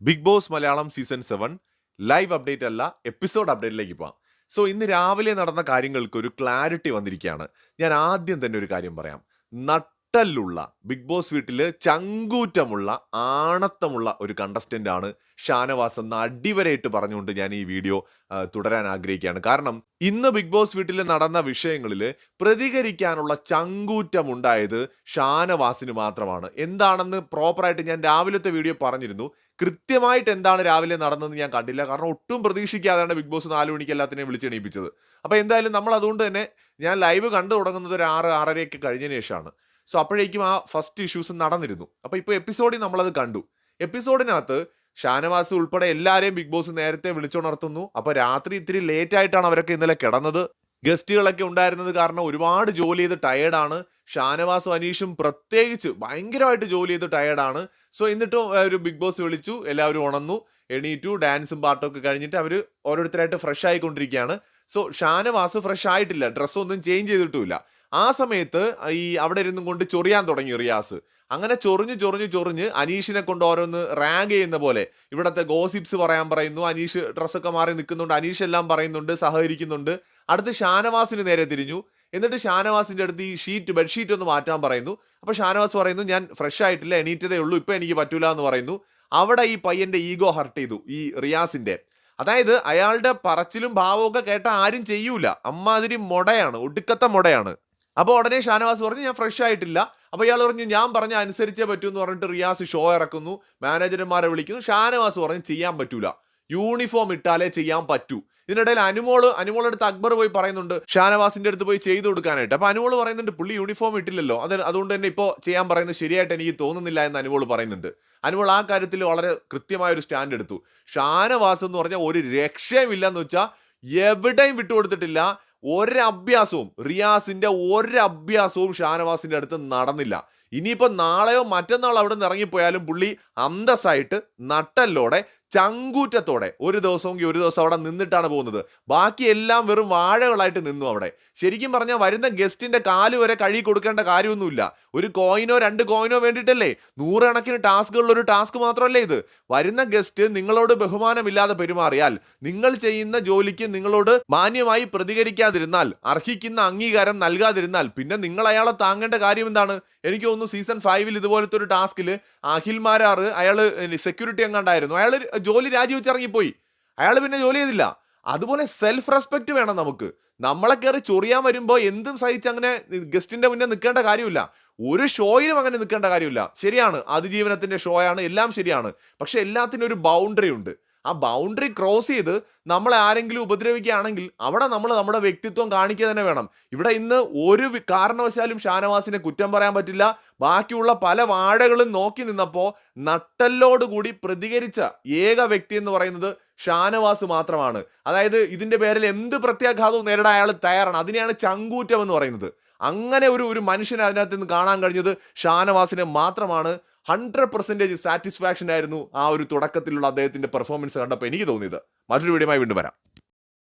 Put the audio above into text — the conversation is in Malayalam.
Bigg Boss Malayalam season seven live update അല്ല എപ്പിസോഡ് അപ്ഡേറ്റിലേക്ക് പോവാം. സോ ഇന്ന് രാവിലെ നടന്ന കാര്യങ്ങൾക്ക് ഒരു ക്ലാരിറ്റി വന്നിരിക്കുകയാണ്. ഞാൻ ആദ്യം തന്നെ ഒരു കാര്യം പറയാം. നട്ടലുള്ള ബിഗ് ബോസ് വീട്ടിൽ ചങ്കൂറ്റമുള്ള ആണത്തമുള്ള ഒരു കണ്ടസ്റ്റന്റ് ആണ് ഷാനവാസ് എന്ന അടിവരയിട്ട് പറഞ്ഞുകൊണ്ട് ഞാൻ ഈ വീഡിയോ തുടരാൻ ആഗ്രഹിക്കുകയാണ്. കാരണം ഇന്ന് ബിഗ് ബോസ് വീട്ടിൽ നടന്ന വിഷയങ്ങളിൽ പ്രതികരിക്കാനുള്ള ചങ്കൂറ്റമുണ്ടായത് ഷാനവാസിന് മാത്രമാണ്. എന്താണെന്ന് പ്രോപ്പറായിട്ട് ഞാൻ രാവിലത്തെ വീഡിയോ പറഞ്ഞിരുന്നു. കൃത്യമായിട്ട് എന്താണ് രാവിലെ നടന്നതെന്ന് ഞാൻ കണ്ടില്ല. കാരണം ഒട്ടും പ്രതീക്ഷിക്കാതെയാണ് ബിഗ് ബോസ് നാല് മണിക്ക് എല്ലാത്തിനെയും വിളിച്ചെണീപ്പിച്ചത്. അപ്പോൾ എന്തായാലും നമ്മൾ അതുകൊണ്ട് തന്നെ ഞാൻ ലൈവ് കണ്ടു തുടങ്ങുന്നത് ഒരു ആറ് ആറരയൊക്കെ കഴിഞ്ഞതിന് ശേഷമാണ്. സോ അപ്പോഴേക്കും ആ ഫസ്റ്റ് ഇഷ്യൂസ് നടന്നിരുന്നു. അപ്പോൾ ഇപ്പോൾ എപ്പിസോഡിൽ നമ്മളത് കണ്ടു. എപ്പിസോഡിനകത്ത് ഷാനവാസ് ഉൾപ്പെടെ എല്ലാവരെയും ബിഗ് ബോസ് നേരത്തെ വിളിച്ചുണർത്തുന്നു. അപ്പോൾ രാത്രി ഇത്തിരി ലേറ്റ് ആയിട്ടാണ് അവരൊക്കെ ഇന്നലെ കിടന്നത്. ഗസ്റ്റുകളൊക്കെ ഉണ്ടായിരുന്നത് കാരണം ഒരുപാട് ജോലി ചെയ്ത് ടയേർഡാണ് ഷാനവാസും അനീഷും പ്രത്യേകിച്ച് ഭയങ്കരമായിട്ട് ജോലി ചെയ്ത് ടയേർഡാണ് സോ എന്നിട്ടും ഒരു ബിഗ് ബോസ് വിളിച്ചു. എല്ലാവരും ഉണന്നു എണീറ്റു. ഡാൻസും പാട്ടും ഒക്കെ കഴിഞ്ഞിട്ട് അവർ ഓരോരുത്തരായിട്ട് ഫ്രഷ് ആയിക്കൊണ്ടിരിക്കുകയാണ്. സോ ഷാനവാസ് ഫ്രഷ് ആയിട്ടില്ല. ഡ്രസ്സൊന്നും ചേഞ്ച് ചെയ്തിട്ടുമില്ല. ആ സമയത്ത് ഈ അവിടെ ഇരുന്നും കൊണ്ട് ചൊറിയാൻ തുടങ്ങി റിയാസ്. അങ്ങനെ ചൊറിഞ്ഞ് ചൊറിഞ്ഞ് ചൊറിഞ്ഞ് അനീഷിനെ കൊണ്ട് ഓരോന്ന് റാങ്ക് ചെയ്യുന്ന പോലെ. ഇവിടത്തെ ഗോസിപ്സ് പറയാൻ പറയുന്നു അനീഷ് ഡ്രസ്സൊക്കെ മാറി നിൽക്കുന്നുണ്ട് അനീഷ് എല്ലാം പറയുന്നുണ്ട് സഹകരിക്കുന്നുണ്ട്. അടുത്ത് ഷാനവാസിന് നേരെ തിരിഞ്ഞു. എന്നിട്ട് ഷാനവാസിന്റെ അടുത്ത് ഈ ഷീറ്റ് ബെഡ്ഷീറ്റ് ഒന്ന് മാറ്റാൻ പറയുന്നു. അപ്പോൾ ഷാനവാസ് പറയുന്നു ഞാൻ ഫ്രഷ് ആയിട്ടില്ല എണീറ്റതേ ഉള്ളൂ ഇപ്പം എനിക്ക് പറ്റൂല എന്ന് പറയുന്നു. അവിടെ ഈ പയ്യന്റെ ഈഗോ ഹർട്ട് ചെയ്തു ഈ റിയാസിന്റെ. അതായത് അയാളുടെ പറച്ചിലും ഭാവവും ഒക്കെ കേട്ട ആരും ചെയ്യൂല. അമ്മാതിരി മൊടയാണ് ഒടുക്കത്തെ മൊടയാണ്. അപ്പോൾ ഉടനെ ഷാനവാസ് പറഞ്ഞു ഞാൻ ഫ്രഷ് ആയിട്ടില്ല. അപ്പോൾ ഇയാൾ പറഞ്ഞു ഞാൻ പറഞ്ഞ അനുസരിച്ചേ പറ്റൂ എന്ന് പറഞ്ഞിട്ട് റിയാസ് ഷോ ഇറക്കുന്നു മാനേജർമാരെ വിളിക്കുന്നു. ഷാനവാസ് പറഞ്ഞു ചെയ്യാൻ പറ്റൂല. യൂണിഫോം ഇട്ടാലേ ചെയ്യാൻ പറ്റൂ. ഇതിനിടയിൽ അനുമോൾ അനുമോളുടെ അടുത്ത് അക്ബർ പോയി പറയുന്നുണ്ട് ഷാനവാസിന്റെ അടുത്ത് പോയി ചെയ്തു കൊടുക്കാനായിട്ട്. അപ്പോൾ അനുമോൾ പറയുന്നുണ്ട് പുള്ളി യൂണിഫോം ഇട്ടില്ലല്ലോ. അത് അതുകൊണ്ട് തന്നെ ഇപ്പോൾ ചെയ്യാൻ പറയുന്നത് ശരിയായിട്ട് എനിക്ക് തോന്നുന്നില്ല എന്ന് അനുമോൾ പറയുന്നുണ്ട്. അനുമോൾ ആ കാര്യത്തിൽ വളരെ കൃത്യമായ ഒരു സ്റ്റാൻഡ് എടുത്തു. ഷാനവാസ് എന്ന് പറഞ്ഞാൽ ഒരു രക്ഷയുമില്ലെന്ന് വെച്ചാൽ എവിടെയും വിട്ടുകൊടുത്തിട്ടില്ല. ഒരു അഭ്യാസവും റിയാസിന്റെ ഒരു അഭ്യാസവും ഷാനവാസിന്റെ അടുത്ത് നടന്നില്ല. ഇനിയിപ്പോ നാളെയോ മറ്റന്നാളോ അവിടെ നിന്ന് ഇറങ്ങിപ്പോയാലും പുള്ളി അന്തസ്സായിട്ട് നട്ടല്ലോടെ ചങ്കൂറ്റത്തോടെ ഒരു ദിവസമെങ്കിൽ ഒരു ദിവസം അവിടെ നിന്നിട്ടാണ് പോകുന്നത്. ബാക്കി എല്ലാം വെറും വാഴകളായിട്ട് നിന്നു അവിടെ. ശരിക്കും പറഞ്ഞാൽ വരുന്ന ഗസ്റ്റിന്റെ കാൽ വരെ കഴുകി കൊടുക്കേണ്ട കാര്യമൊന്നുമില്ല. ഒരു കോയിനോ രണ്ട് കോയിനോ വേണ്ടിയിട്ടല്ലേ? നൂറുകണക്കിന് ടാസ്കുകളിൽ ഒരു ടാസ്ക് മാത്രമല്ലേ ഇത്. വരുന്ന ഗസ്റ്റ് നിങ്ങളോട് ബഹുമാനമില്ലാതെ പെരുമാറിയാൽ നിങ്ങൾ ചെയ്യുന്ന ജോലിക്ക് നിങ്ങളോട് മാന്യമായി പ്രതികരിക്കാതിരുന്നാൽ അർഹിക്കുന്ന അംഗീകാരം നൽകാതിരുന്നാൽ പിന്നെ നിങ്ങൾ അയാളെ താങ്ങേണ്ട കാര്യം എന്താണ്? എനിക്ക് സീസൺ ഫൈവിൽ ഇതുപോലത്തെ ഒരു ടാസ്കിൽ അഖിൽ മാരാർ അയാൾ സെക്യൂരിറ്റി എങ്ങാണ്ടായിരുന്നു. അയാൾ ജോലി രാജിവെച്ച് ഇറങ്ങിപ്പോയി അയാൾ പിന്നെ ജോലി ചെയ്തില്ല. അതുപോലെ സെൽഫ് റെസ്പെക്റ്റ് വേണം നമുക്ക്. നമ്മളെ കയറി ചൊറിയാൻ വരുമ്പോൾ എന്തും സഹിച്ച് അങ്ങനെ ഗസ്റ്റിന്റെ മുന്നേ നിൽക്കേണ്ട കാര്യമില്ല. ഒരു ഷോയിലും അങ്ങനെ നിൽക്കേണ്ട കാര്യമില്ല. ശരിയാണ്. അതിജീവനത്തിന്റെ ഷോയാണ്. എല്ലാം ശരിയാണ്. പക്ഷെ എല്ലാത്തിനും ഒരു ബൗണ്ടറി ഉണ്ട്. ആ ബൗണ്ടറി ക്രോസ് ചെയ്ത് നമ്മളെ ആരെങ്കിലും ഉപദ്രവിക്കുകയാണെങ്കിൽ അവിടെ നമ്മൾ നമ്മുടെ വ്യക്തിത്വം കാണിക്കുക തന്നെ വേണം. ഇവിടെ ഇന്ന് ഒരു കാരണവശാലും ഷാനവാസിനെ കുറ്റം പറയാൻ പറ്റില്ല. ബാക്കിയുള്ള പല വാഴകളും നോക്കി നിന്നപ്പോൾ നട്ടല്ലോടുകൂടി പ്രതികരിച്ച ഏക വ്യക്തി എന്ന് പറയുന്നത് ഷാനവാസ് മാത്രമാണ്. അതായത് ഇതിന്റെ പേരിൽ എന്ത് പ്രത്യാഘാതവും നേരിടാൻ അയാൾ തയ്യാറാണ്. അതിനെയാണ് ചങ്കൂറ്റം എന്ന് പറയുന്നത്. അങ്ങനെ ഒരു ഒരു മനുഷ്യനെ അതിനകത്ത് നിന്ന് കാണാൻ കഴിഞ്ഞത് ഷാനവാസിനെ മാത്രമാണ്. ഹൺഡ്രഡ് പെർസെന്റേജ് സാറ്റിസ്ഫാക്ഷൻ ആയിരുന്നു ആ ഒരു തുടക്കത്തിലുള്ള അദ്ദേഹത്തിന്റെ പെർഫോമൻസ് കണ്ടപ്പോൾ എനിക്ക് തോന്നിയത്. മറ്റൊരു വീഡിയോമായി വീണ്ടും വരാം.